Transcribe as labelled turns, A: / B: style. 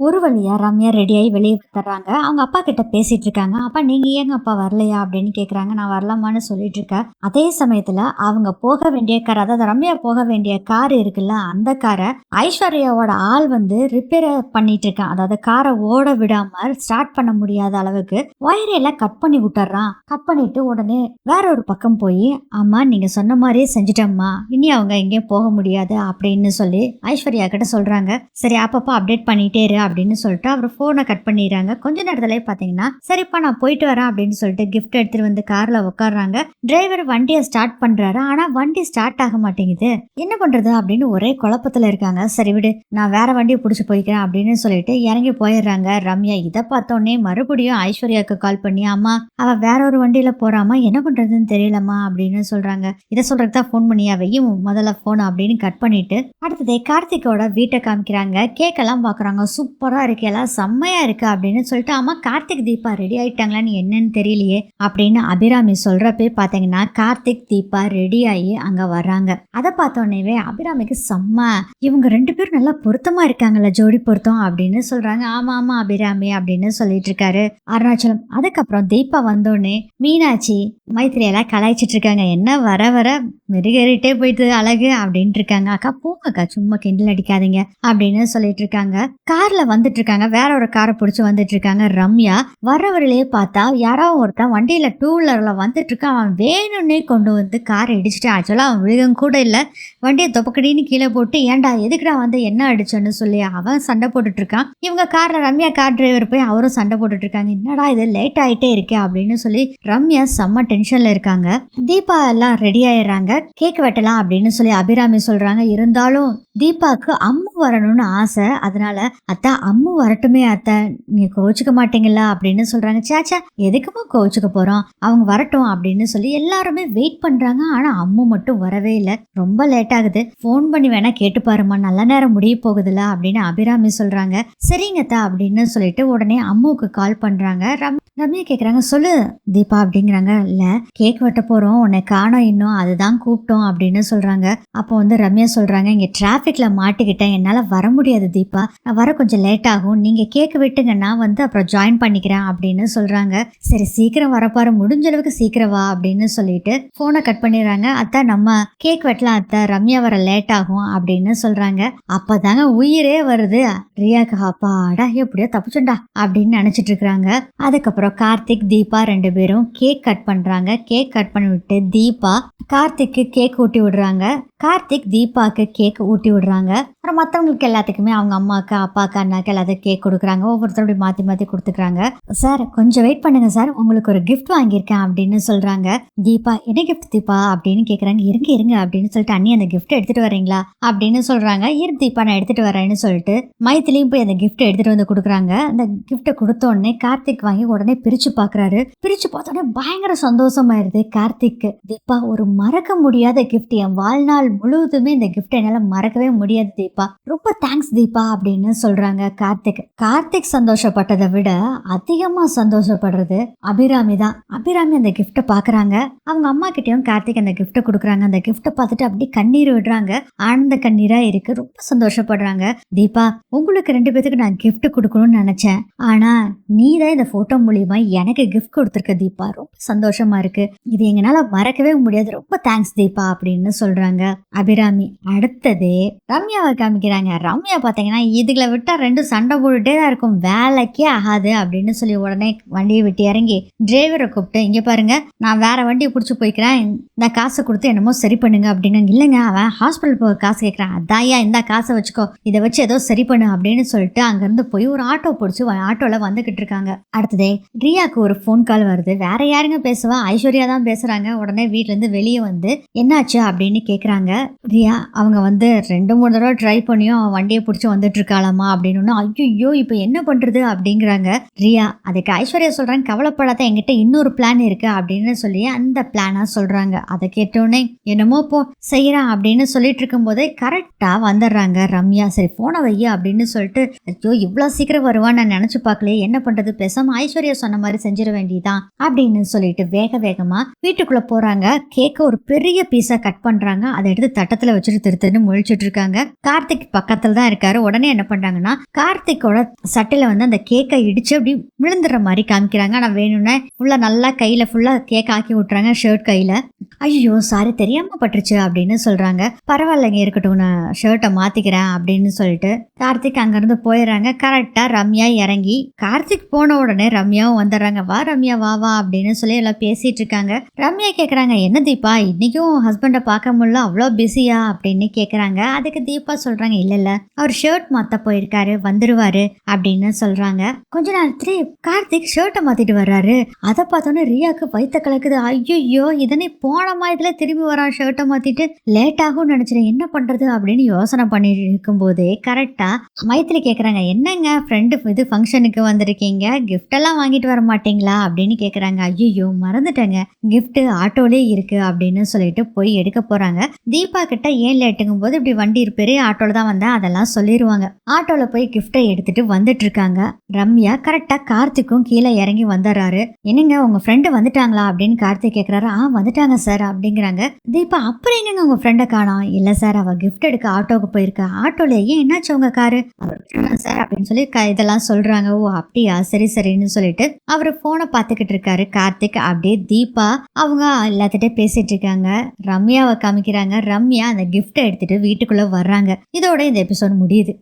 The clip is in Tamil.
A: ஒரு வழியா ரம்யா ரெடியாகி வெளியே வந்துடுறாங்க அவங்க அப்பா கிட்ட பேசிட்டு இருக்காங்க. அப்பா நீங்க ஏங்க அப்பா வரலையா? அப்படின்னு கேட்குறாங்க நான் வரலாமான்னு சொல்லிட்டு இருக்கேன். அதே சமயத்துல அவங்க போக வேண்டிய கார் அதாவது ரம்யா போக வேண்டிய கார் இருக்குல்ல அந்த காரை ஐஸ்வர்யாவோட ஆள் வந்து ரிப்பேர் பண்ணிட்டு இருக்கான். அதாவது காரை ஓட விடாம ஸ்டார்ட் பண்ண முடியாத அளவுக்கு ஒயரையெல்லாம் கட் பண்ணி விட்டுறான். கட் பண்ணிட்டு உடனே வேற ஒரு பக்கம் போய் அம்மா நீங்க சொன்ன மாதிரியே செஞ்சிட்டம்மா. இனி அவங்க எங்கேயும் போக முடியாது. அப்படின்னு சொல்லி ஐஸ்வர்யா கிட்ட சொல்றாங்க. சரி அப்பப்போ அப்டேட் பண்ணிட்டே இரு. அப்படின்னு சொல்லிட்டு அவர் ஃபோனை கட் பண்ணிடுறாங்க. கொஞ்ச நேரத்துல பார்த்தீங்கன்னா சரிப்பா நான் போயிட்டு வரேன் அப்படின்னு சொல்லிட்டு கிஃப்ட் எடுத்துட்டு வந்து கார்ல உட்காடுறாங்க டிரைவர் வண்டியை ஸ்டார்ட் பண்றாரு. ஆனா வண்டி ஸ்டார்ட் ஆக மாட்டேங்குது. என்ன பண்றது அப்படின்னு ஒரே குழப்பத்துல இருக்காங்க. சரி விடு நான் வேற வண்டியை பிடிச்சி போய்க்கிறேன் அப்படின்னு சொல்லிட்டு இறங்கி போயிடுறாங்க. ரம்யா இதை பார்த்தோன்னே மறுபடியும் ஐஸ்வர்யாவுக்கு கால் பண்ணி அம்மா அவ வேற ஒரு வண்டியில போறாமா என்ன பண்றதுன்னு தெரியலம்மா அப்படின்னு சொல்றாங்க. இதை சொல்றதுக்கு தான் ஃபோன் பண்ணியா? வையும் முதல்ல ஃபோன் அப்படின்னு கட் பண்ணிட்டு அடுத்ததே கார்த்திகோட வீட்டை காமிக்கிறாங்க. கேக்கெல்லாம் பாக்குறாங்க. சூப்பர் சூப்பராக இருக்கு எல்லாம் செம்மையா இருக்கு அப்படின்னு சொல்லிட்டு அம்மா கார்த்திக் தீபா ரெடி ஆகிட்டாங்களான்னு என்னன்னு தெரியலையே அப்படின்னு அபிராமி சொல்கிறப்பே பார்த்தீங்கன்னா கார்த்திக் தீபா ரெடி ஆகி அங்கே வர்றாங்க. அதை பார்த்தோன்னே அபிராமிக்கு செம்ம இவங்க ரெண்டு பேரும் நல்லா பொருத்தமாக இருக்காங்களா ஜோடி பொருத்தம் அப்படின்னு சொல்கிறாங்க ஆமாம் ஆமாம் அபிராமி அப்படின்னு சொல்லிட்டு இருக்காரு அருணாச்சலம். அதுக்கப்புறம் தீபா வந்தோடனே மீனாட்சி மைத்திரியெல்லாம் கலாய்ச்சிட்டு இருக்காங்க. என்ன வர வர மெருகேறிட்டே போயிட்டு அழகு அப்படின்ட்டு இருக்காங்க. அக்கா போங்கக்கா சும்மா கிண்டல் அடிக்காதீங்க அப்படின்னு சொல்லிட்டு இருக்காங்க. கார்ல வந்துட்டு இருக்காங்க வேற ஒரு காரை பிடிச்சி வந்துட்டு இருக்காங்க ரம்யா வர்றவர்களே பார்த்தா யாரோ ஒருத்தன் வண்டியில டூ வீலர்ல வந்துட்டு இருக்கான் அவன் வேணும்னே கொண்டு வந்து காரை இடிச்சுட்டு ஆக்சுவலாக அவன் விழுகம் கூட இல்லை. வண்டியை தொப்பக்கடின்னு கீழே போட்டு ஏன்டா எதுக்குடா வந்து என்ன அடிச்சோன்னு சொல்லி அவன் சண்டை போட்டுட்டு இருக்கான் இவங்க கார்ல ரம்யா கார் டிரைவர் போய் அவரும் சண்டை போட்டுட்டு இருக்காங்க என்னடா இது லேட் ஆயிட்டே இருக்கே அப்படின்னு சொல்லி ரம்யா செம்ம டென்ஷன்ல இருக்காங்க. தீபா எல்லாம் ரெடி ஆயிடுறாங்க. கேக் வெட்டலாம் அப்படின்னு சொல்லி அபிராமி சொல்றாங்க. இருந்தாலும் தீபாக்கு அம்மு வரணும்னு ஆசை. அதனால அத்தா அம்மு வரட்டுமே அத்தை. நீங்க கோச்சுக்க மாட்டீங்களா? அப்படின்னு சொல்றாங்க. சேச்சா எதுக்குமா கோச்சுக்க போறோம்? அவங்க வரட்டும் அப்படின்னு சொல்லி எல்லாருமே வெயிட் பண்றாங்க. ஆனா அம்மு மட்டும் வரவே இல்லை. ரொம்ப லேட் ஆகுது. ஃபோன் பண்ணி வேணா கேட்டு பாருமா நல்ல நேரம் முடிய போகுதுல அப்படின்னு அபிராமி சொல்றாங்க. சரிங்கத்தா அப்படின்னு சொல்லிட்டு உடனே அம்முவுக்கு கால் பண்றாங்க. ரம் ரம்யா கேட்குறாங்க சொல்லு தீபா அப்படிங்கிறாங்க. இல்லை கேக் வெட்ட போகிறோம் உன்னை காணோம் இன்னும். அதுதான் கூப்பிட்டோம் அப்படின்னு சொல்கிறாங்க அப்போ வந்து ரம்யா சொல்கிறாங்க இங்கே டிராஃபிக்கில் மாட்டிக்கிட்டேன். என்னால் வர முடியாது தீபா. நான் வர கொஞ்சம் லேட் ஆகும் நீங்க கேக் வெட்டுங்க நான் வந்து அப்புறம் ஜாயின் பண்ணிக்கிறேன் அப்படின்னு சொல்றாங்க. சரி சீக்கிரம் வரப்பாரு முடிஞ்ச அளவுக்கு சீக்கிரம் வா அப்படின்னு சொல்லிட்டு போனை கட் பண்ணிடுறாங்க. அத்தா நம்ம கேக் வெட்டலாம் அத்தா ரம்யா வர லேட் ஆகும் அப்படின்னு சொல்றாங்க. அப்பதாங்க உயிரே வருது. ரியாக்கு அப்பாடா எப்படியோ தப்பிச்சுண்டா அப்படின்னு நினைச்சிட்டு இருக்கிறாங்க அதுக்கப்புறம் கார்த்திக் தீபா ரெண்டு பேரும் கேக் கட் பண்றாங்க. கேக் கட் பண்ணி விட்டு தீபா கார்த்திக்கு கேக் ஊட்டி விடுறாங்க. கார்த்திக் தீபாவுக்கு கேக் ஊட்டி விடுறாங்க. அப்புறம் மற்றவங்களுக்கு எல்லாத்துக்குமே அவங்க அம்மாக்கு அப்பாக்கு அண்ணாக்கு எல்லாத்துக்கும் கேக் கொடுக்குறாங்க. ஒவ்வொருத்தரும் அப்படி மாற்றி மாற்றி கொடுத்துக்கிறாங்க. சார் கொஞ்சம் வெயிட் பண்ணுங்க சார். உங்களுக்கு ஒரு கிஃப்ட் வாங்கியிருக்கேன் அப்படின்னு சொல்றாங்க. தீபா என்ன கிஃப்ட் தீபா? அப்படின்னு கேட்குறாங்க இருங்க இருங்க அப்படின்னு சொல்லிட்டு அண்ணி அந்த கிஃப்ட் எடுத்துட்டு வரீங்களா? அப்படின்னு சொல்றாங்க. இரு தீபா நான் எடுத்துட்டு வரேன்னு சொல்லிட்டு மைத்திலையும் போய் அந்த கிஃப்ட் எடுத்துட்டு வந்து கொடுக்குறாங்க. அந்த கிஃப்ட்டை கொடுத்த உடனே கார்த்திக் வாங்கி உடனே பிரிச்சு பார்க்குறாரு பிரிச்சு பார்த்த உடனே பயங்கர சந்தோஷமாயிருது கார்த்திக் தீபா ஒரு மறக்க முடியாத கிஃப்ட் என் வாழ்நாள் முழுவதுமே இந்த கிஃப்ட் என்னால மறக்கவே முடியாது தீபா. ரொம்ப தேங்க்ஸ் தீபா அப்படின்னு சொல்றாங்க கார்த்திக். கார்த்திக் சந்தோஷப்பட்டதை விட அதிகமா சந்தோஷப்படுறது அபிராமி தான். அபிராமி அந்த கிஃப்ட்டை பாக்குறாங்க. அவங்க அம்மா கிட்டயும் கார்த்திக் அந்த கிஃப்ட்டை கொடுக்குறாங்க. அந்த கிஃப்ட்டை பார்த்துட்டு அப்படியே கண்ணீர் விடுறாங்க. ஆனந்த கண்ணீரா இருக்கு. ரொம்ப சந்தோஷப்படுறாங்க. தீபா உங்களுக்கு ரெண்டு பேத்துக்கு நான் கிஃப்ட் கொடுக்கணும்னு நினைச்சேன். ஆனா நீ தான் இந்த போட்டோ மூலியமா எனக்கு கிஃப்ட் கொடுத்துருக்க தீபா. ரொம்ப சந்தோஷமா இருக்கு. இது எங்களால் மறக்கவே முடியாது. ரொம்ப தேங்க்ஸ் தீபா அப்படின்னு சொல்றாங்க. அபிராமி அடுத்தது ரம்யாவை காமிக்கிறாங்க. ரம்யா பார்த்தீங்கன்னா இதுகளை விட்டா ரெண்டும் சண்டை போட்டுட்டே தான் இருக்கும். வேலைக்கே ஆகாது அப்படின்னு சொல்லி உடனே வண்டியை விட்டு இறங்கி டிரைவரை கூப்பிட்டு இங்க பாருங்க நான் வேற வண்டியை பிடிச்சி போய்க்கிறேன். இந்த காசை கொடுத்து என்னமோ சரி பண்ணுங்க அப்படின்னு இல்லைங்க அவன் ஹாஸ்பிட்டல் போக காசு கேட்குறான். அதாயா இந்த காசை வச்சுக்கோ. இதை வச்சு ஏதோ சரி பண்ணு அப்படின்னு சொல்லிட்டு அங்கேருந்து போய் ஒரு ஆட்டோ பிடிச்சி ஆட்டோவில் வந்துகிட்டு இருக்காங்க. அடுத்ததே ரியாக்கு ஒரு ஃபோன் கால் வருது. வேற யாருங்க பேசுவா? ஐஸ்வர்யா தான் பேசுறாங்க. உடனே வீட்ல இருந்து வெளியே வந்து என்னாச்சு? அப்படின்னு கேக்குறாங்க ரியா அவங்க வந்து ரெண்டு மூணு தடவை ட்ரை பண்ணியும் அவன் வண்டியை பிடிச்சி வந்துட்டு இருக்காளாமா அப்படின்னு ஐயோ இப்போ என்ன பண்றது அப்படிங்கிறாங்க. ரியா அதுக்கு ஐஸ்வர்யா சொல்றாங்க கவலைப்படாத என்கிட்ட இன்னொரு பிளான் இருக்கு அப்படின்னு சொல்லி அந்த பிளானா சொல்றாங்க. அதை கேட்டோடனே என்னமோ போ செய்கிறான் அப்படின்னு சொல்லிட்டு இருக்கும்போதே கரெக்டா வந்துடுறாங்க ரம்யா. சரி போன வைய அப்படின்னு சொல்லிட்டு ஐயோ இவ்வளோ சீக்கிரம் வருவான்னு நான் நினைச்சு பார்க்கலையே என்ன பண்றது? பேசாமல் ஐஸ்வர்யா சொன்ன மாதிரி செஞ்சிட வேண்டியதான் அப்படின்னு சொல்லிட்டு வேக வேகமா வீட்டுக்குள்ள போறாங்க. கேக்க ஒரு பெரிய பீஸா கட் பண்றாங்க. அதை எடுத்து தட்டத்துல வச்சுட்டு திரு திருன்னு முழிச்சிட்டு இருக்காங்க கார்த்திக் பக்கத்துல தான் இருக்காரு. உடனே என்ன பண்றாங்கன்னா கார்த்திக்கோட சட்டையில வந்து அந்த கேக்கை இடிச்சு அப்படி விழுந்துடுற மாதிரி காமிக்கிறாங்க. ஆனா வேணும்னா ஃபுல்லா நல்லா கையில ஃபுல்லா கேக் ஆக்கி விட்டுறாங்க ஷர்ட் கையில. ஐயோ சாரி தெரியாம பட்டுருச்சு அப்படின்னு சொல்றாங்க. பரவாயில்லைங்க இருக்கட்டும் நான் ஷர்ட்டை மாத்திக்கிறேன் அப்படின்னு சொல்லிட்டு கார்த்திக் அங்கிருந்து போயிடுறாங்க. கரெக்டா ரம்யா இறங்கி கார்த்திக் போன உடனே ரம்யாவும் வந்துடுறாங்க. வா ரம்யா வா வா அப்படின்னு சொல்லி எல்லாம் பேசிட்டு இருக்காங்க. ரம்யா கேக்குறாங்க என்ன தீபா இன்னைக்கும் ஹஸ்பண்டை பார்க்க முடியல அவ்வளோ பிஸியா அப்படின்னு கேக்குறாங்க. அதுக்கு தீபா சொல்றாங்க இல்ல இல்லை அவர் ஷர்ட் மாத்த போயிருக்காரு வந்துருவாரு அப்படின்னு சொல்றாங்க. கொஞ்ச நேரத்துல கார்த்திக் ஷர்ட்டை மாத்திட்டு வர்றாரு. அதை பார்த்தோன்னே ரியாக்கு வயித்த கலக்குது. ஐயோ இதனை போன மாதத்துல திரும்பி வரான் ஷர்ட்டை மாத்திட்டு. லேட் ஆகும்னு என்ன பண்றது அப்படின்னு யோசனை பண்ணிட்டு இருக்கும்போதே கரெக்டா மைத்திரி கேக்குறாங்க என்னங்க ஃப்ரெண்டு இது ஃபங்க்ஷனுக்கு வந்திருக்கீங்க? கிஃப்டெல்லாம் எல்லாம் வாங்கிட்டு வர மாட்டீங்களா? அப்படின்னு கேக்குறாங்க. ஐயோ மறந்துட்டேங்க. கிஃப்ட்டு ஆட்டோலே இருக்கு அப்படின்னு சொல்லிட்டு போய் எடுக்க போறாங்க. தீபா கிட்ட ஏன் லேட்டுங்கும் போது இப்படி வண்டி இருப்பேரு ஆட்டோல தான் வந்தேன் அதெல்லாம் சொல்லிடுவாங்க ஆட்டோல போய் கிஃப்டை எடுத்துட்டு வந்துட்டு இருக்காங்க. ரம்யா கரெக்டா கார்த்திக்கும் கீழே இறங்கி வந்துடுறாரு. என்னங்க உங்க ஃப்ரெண்டு வந்துட்டாங்களா அப்படின்னு கார்த்திக் கேக்குறாரு. ஆ வந்துட்டாங்க சார் அப்படிங்கிறாங்க. தீபா அப்புறம் எங்கங்க உங்க ஃப்ரெண்டை காணோம்? இல்ல சார் அவ கிஃப்ட் எடுக்க ஆட்டோக்கு போயிருக்கா? ஆட்டோல ஏன் என்னாச்சு உங்க காரு சார் அப்படின்னு சொல்லி க- இதெல்லாம் சொல்றாங்க. ஓ அப்படியா? சரி சரின்னு சொல்லிட்டு அவர் போனை பார்த்துக்கிட்டு இருக்காரு. கார்த்திக் அப்படியே தீபா அவங்க எல்லாத்திட்டே பேசிட்டு இருக்காங்க. ரம்யாவை காமிக்கிறாங்க. ரம்யா அந்த கிஃப்டை எடுத்துட்டு வீட்டுக்குள்ள வர்றாங்க. இதோட இந்த எபிசோட் முடியுது.